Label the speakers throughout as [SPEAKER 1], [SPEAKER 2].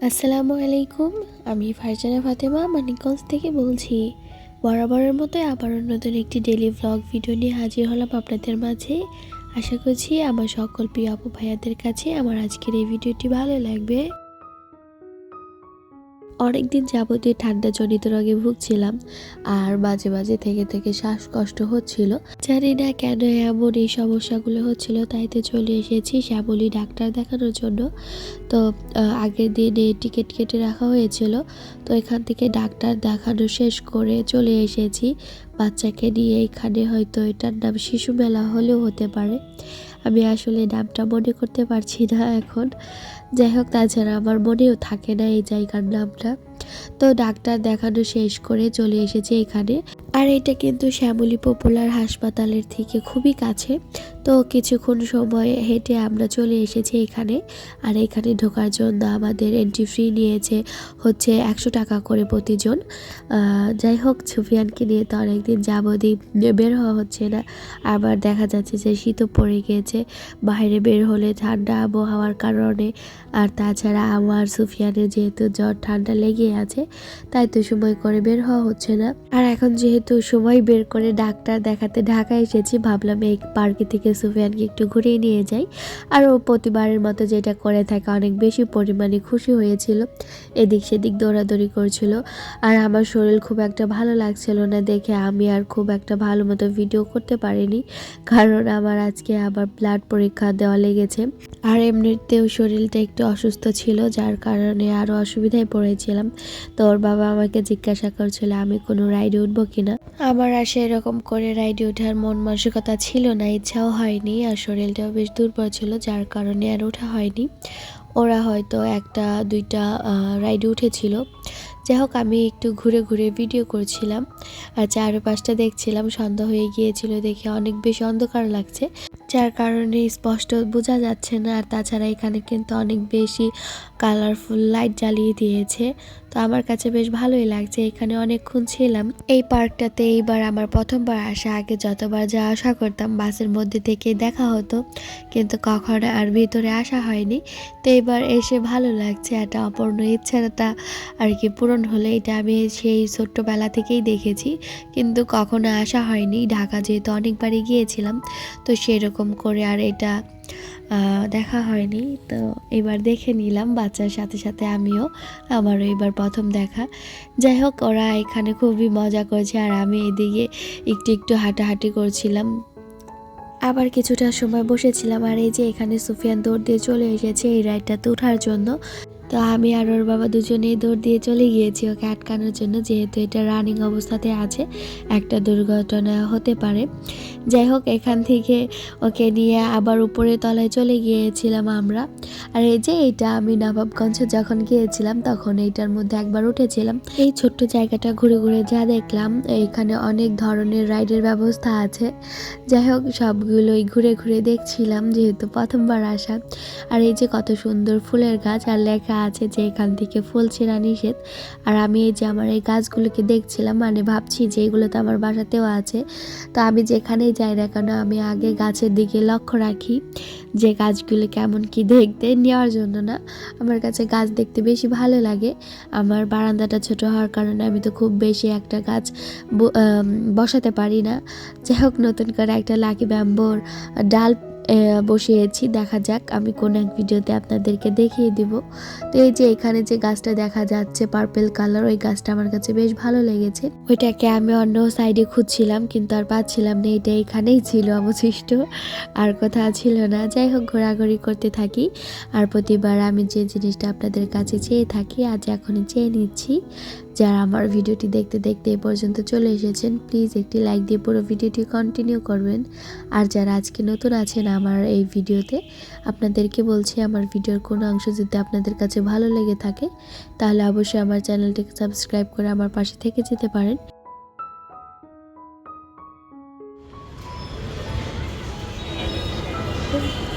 [SPEAKER 1] আসসালামু আলাইকুম, আমি ফারজানা ফাতেমা, মানিকগঞ্জ থেকে বলছি। বরাবরের মতো আবার নতুন একটি ডেলি ভ্লগ ভিডিও নিয়ে হাজির হলাম আপনাদের মাঝে। আশা করছি আমার সকল প্রিয় আপু ভাইয়াদের কাছে আমার আজকের এই ভিডিওটি ভালো লাগবে। অনেকদিন যাবতীয় ঠান্ডা জনিত রোগে ভুগছিলাম আর মাঝে মাঝে থেকে থেকে শ্বাসকষ্ট হচ্ছিল। জানি না কেন এমন এই সমস্যাগুলো হচ্ছিল তাইতে চলে এসেছি শ্যামলী ডাক্তার দেখানোর জন্য। তো আগের দিনে টিকিট কেটে রাখা হয়েছিল। তো এখান থেকে ডাক্তার দেখানো শেষ করে চলে এসেছি। বাচ্চাকে নিয়ে এখানে হয়তো এটার নাম শিশু মেলা হলেও হতে পারে। আমি আসলে নামটা মনে করতে পারছি না এখন। যাই হোক তাছাড়া আমার মনেও থাকে না এই জায়গার নামটা। তো ডাক্তার দেখানো শেষ করে চলে এসেছে এখানে। আর এটা কিন্তু শ্যামলী পপুলার হাসপাতালের থেকে খুবই কাছে। তো কিছুক্ষণ সময় হেঁটে আমরা চলে এসেছি এখানে। আর এখানে ঢোকার জন্য আমাদের এন্ট্রি ফ্রি নিয়েছে হচ্ছে একশো টাকা করে প্রতিজন। যাই হোক সুফিয়ানকে নিয়ে তো অনেকদিন যাবতই বের হওয়া হচ্ছে না। আবার দেখা যাচ্ছে যে শীতও পড়ে গিয়েছে। বাইরে বের হলে ঠান্ডা আবহাওয়ার কারণে আর তাছাড়া আমার সুফিয়ানের যেহেতু জ্বর ঠান্ডা লেগে আছে, তাই তো সময় করে বের হওয়া হচ্ছে না। আর এখন যেহেতু সময় বের করে ডাক্তার দেখাতে ঢাকা এসেছি, ভাবলাম এই পার্কে থেকে সুফিয়ানকে একটু ঘুরিয়ে নিয়ে যাই। আর ও প্রতিবারের মতো যেটা করে থাকে, অনেক বেশি পরিমাণে খুশি হয়েছিল। এদিক সেদিক দৌড়াদৌড়ি করছিল। আর আমার শরীর খুব একটা ভালো লাগছিল না দেখে আমি আর খুব একটা ভালো মতো ভিডিও করতে পারিনি। কারণ আমার আজকে আবার ব্লাড পরীক্ষা দেওয়া লেগেছে। আর এমনিতেও শরীরটা একটু অসুস্থ ছিল, যার কারণে আরও অসুবিধায় পড়েছিলাম। তো ওর বাবা আমাকে জিজ্ঞাসা করছিল, আমি কোনো রাইডে উঠবো কিনা? আমার আর সেরকম করে রাইডে ওঠার মন মানসিকতা ছিল না, ইচ্ছাও হয়নি আর শরীরটাও বেশ দুর্বল ছিল, যার কারণে আর ওঠা হয়নি। ওরা হয়তো একটা, দুইটা রাইডে উঠেছিল। যাই হোক, আমি একটু ঘুরে ঘুরে ভিডিও করছিলাম। আর চারপাশটা দেখছিলাম, সন্ধ্যা হয়ে গিয়েছিল দেখে অনেক বেশি অন্ধকার লাগছে। যার কারণে স্পষ্ট বোঝা যাচ্ছে না। আর তাছাড়া এখানে কিন্তু অনেক বেশি কালারফুল লাইট জ্বালিয়ে দিয়েছে। তো আমার কাছে বেশ ভালোই লাগছে, এখানে অনেকক্ষণ ছিলাম। এই পার্কটাতে এইবার আমার প্রথমবার আসা আগে যতবার যা আশা করতাম বাসের মধ্যে থেকে দেখা হতো, কিন্তু কখনো আর ভিতরে আসা হয়নি। তো এবার এসে ভালো লাগছে, একটা অপূর্ণ ইচ্ছাটা আর কি পূরণ হলে, এটা আমি সেই ছোট্টবেলা থেকেই দেখেছি। কিন্তু কখনো আসা হয়নি, ঢাকা যেহেতু অনেকবারই গিয়েছিলাম, তো সেরকম করে আর এটা দেখা হয়নি। তো এবার দেখে নিলাম, বাচ্চার সাথে সাথে আমিও আমারও এবার প্রথম দেখা। যাই হোক, ওরা এখানে খুবই মজা করছে আর আমি এদিকে একটু একটু হাঁটাহাঁটি করছিলাম। আবার কিছুটা সময় বসেছিলাম আর এই যে এখানে সুফিয়ান দৌড় দিয়ে চলে এসেছে এই রাইডটাতে ওঠার জন্য। তো আমি আর ওর বাবা দুজনেই দৌড় দিয়ে চলে গিয়েছি ওকে আটকানোর জন্য, যেহেতু এটা রানিং অবস্থাতে আছে, একটা দুর্ঘটনা হতে পারে। যাই হোক, এখান থেকে ওকে নিয়ে আবার উপরে তলায় চলে গিয়েছিলাম আমরা। আর এই যে এটা আমি নবাবগঞ্জে যখন গিয়েছিলাম, তখন এইটার মধ্যে একবার উঠেছিলাম। এই ছোট্ট জায়গাটা ঘুরে ঘুরে যা দেখলাম, এখানে অনেক ধরনের রাইডের ব্যবস্থা আছে। যাই হোক, সবগুলোই ঘুরে ঘুরে দেখছিলাম, যেহেতু প্রথমবার আসা। আর এই যে কত সুন্দর ফুলের গাছ, আর লেখা আছে যে এখান থেকে ফুল ছেঁড়া নিষেধ। আর আমি এই যে আমার এই গাছগুলোকে দেখছিলাম মানে ভাবছি যে এগুলো তো আমার বাসাতেও আছে। তো আমি যেখানেই যাই না কেন, আমি আগে গাছের দিকে লক্ষ্য রাখি যে গাছগুলো কেমন কি দেখতে। নেওয়ার জন্য না, আমার কাছে গাছ দেখতে বেশি ভালো লাগে। আমার বারান্দাটা ছোট হওয়ার কারণে আমি তো খুব বেশি একটা গাছ বসাতে পারি না। যাই হোক, নতুন করে একটা লাকি ব্যাম্বোর ডাল বসিয়েছি। দেখা যাক আমি কোন এক ভিডিওতে আপনাদেরকে দেখিয়ে দিব। তো এই যে এখানে যে গাছটা দেখা যাচ্ছে পার্পেল কালার ওই গাছটা আমার কাছে বেশ ভালো লেগেছে। ওইটাকে আমি অন্য সাইডে খুঁজছিলাম, কিন্তু আর পাচ্ছিলাম না। এটা এখানেই ছিল অবশিষ্ট, আর কথা ছিল না। যাই হোক, ঘোরাঘুরি করতে থাকি। আর প্রতিবার আমি যে জিনিসটা আপনাদের কাছে চেয়ে থাকি, আজ এখনই চেয়ে নিচ্ছি। যারা আমার ভিডিওটি দেখতে দেখতে এ পর্যন্ত চলে এসেছেন প্লিজ একটি লাইক দিয়ে পুরো ভিডিওটি কন্টিনিউ করবেন আর যারা আজকে নতুন আছেন আমার এই ভিডিওতে, আপনাদেরকে বলছি আমার ভিডিওর কোনো অংশ যদি আপনাদের কাছে ভালো লেগে থাকে, তাহলে অবশ্যই আমার চ্যানেলটিকে সাবস্ক্রাইব করে আমার পাশে থেকে যেতে পারেন Thank you.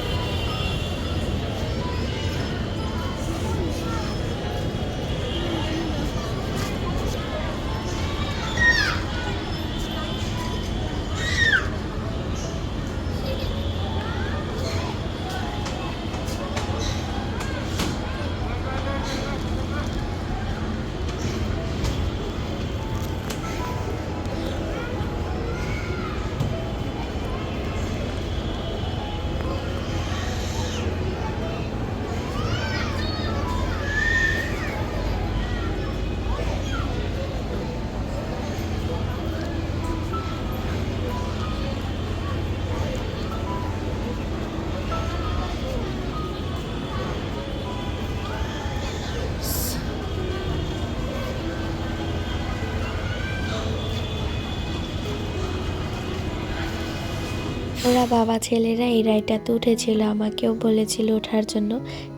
[SPEAKER 1] ওরা বাবা ছেলেরা এই রাইডটাতে উঠেছিল আমাকেও বলেছিল ওঠার জন্য।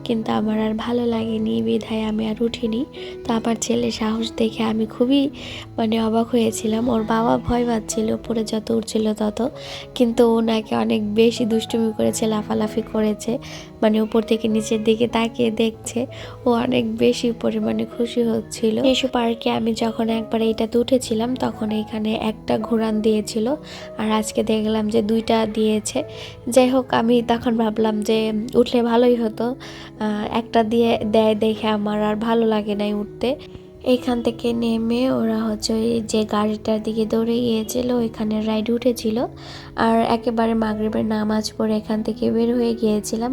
[SPEAKER 1] কিন্তু আমার আর ভালো লাগেনি বিধায় আমি আর উঠিনি। তো আমার ছেলে সাহস দেখে আমি খুবই মানে অবাক হয়েছিলাম। ওর বাবা ভয় পাচ্ছিল উপরে যত উঠছিল তত। কিন্তু ও নাকি অনেক বেশি দুষ্টুমি করেছে, লাফালাফি করেছে মানে উপর থেকে নিচের দিকে তাকিয়ে দেখছে। ও অনেক বেশি পরিমাণে খুশি হচ্ছিল। শিশু পার্কে আমি যখন একবার এইটাতে উঠেছিলাম, তখন এখানে একটা ঘোরান দিয়েছিল। আর আজকে দেখলাম যে দুইটা দিয়েছে। যাই হোক, আমি তখন ভাবলাম যে উঠলে ভালোই হতো। একটা দিয়ে দেয় দেখে আমার আর ভালো লাগে নাই উঠতে। এখান থেকে নেমে ওরা হচ্ছে ওই যে গাড়িটার দিকে দৌড়ে গিয়েছিল, ওইখানে রাইড উঠেছিল। আর একেবারে মাগরিবের নামাজ পড়ে এখান থেকে বের হয়ে গিয়েছিলাম।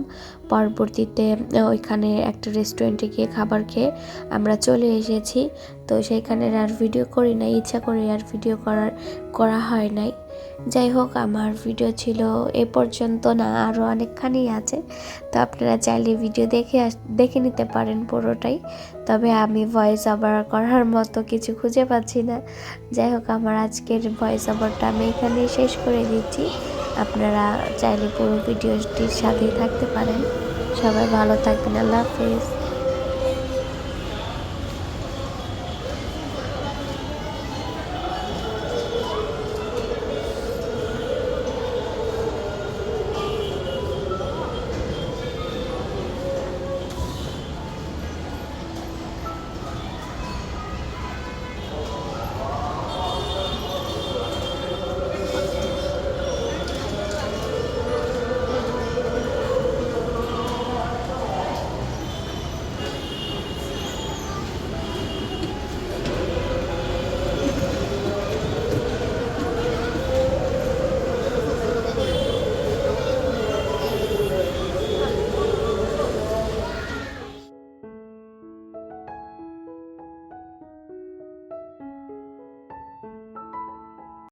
[SPEAKER 1] পরবর্তীতে ওইখানে একটা রেস্টুরেন্টে গিয়ে খাবার খেয়ে আমরা চলে এসেছি। তো সেখানে আর ভিডিও করি না ইচ্ছা করে আর ভিডিও করার, করা হয় নাই। যাই হোক আমার ভিডিও ছিল এ পর্যন্ত না আরও অনেকখানি আছে। তো আপনারা চাইলে ভিডিও দেখে দেখে নিতে পারেন পুরোটাই। তবে আমি ভয়েস ওভার করার মতো কিছু খুঁজে পাচ্ছি না। যাই হোক আমার আজকের ভয়েস ওভারটা আমি এখানেই শেষ করে দিচ্ছি। আপনারা চাইলে পুরো ভিডিওটির সাথেই থাকতে পারেন। সবাই ভালো থাকবেন, আল্লাহ হাফিজ।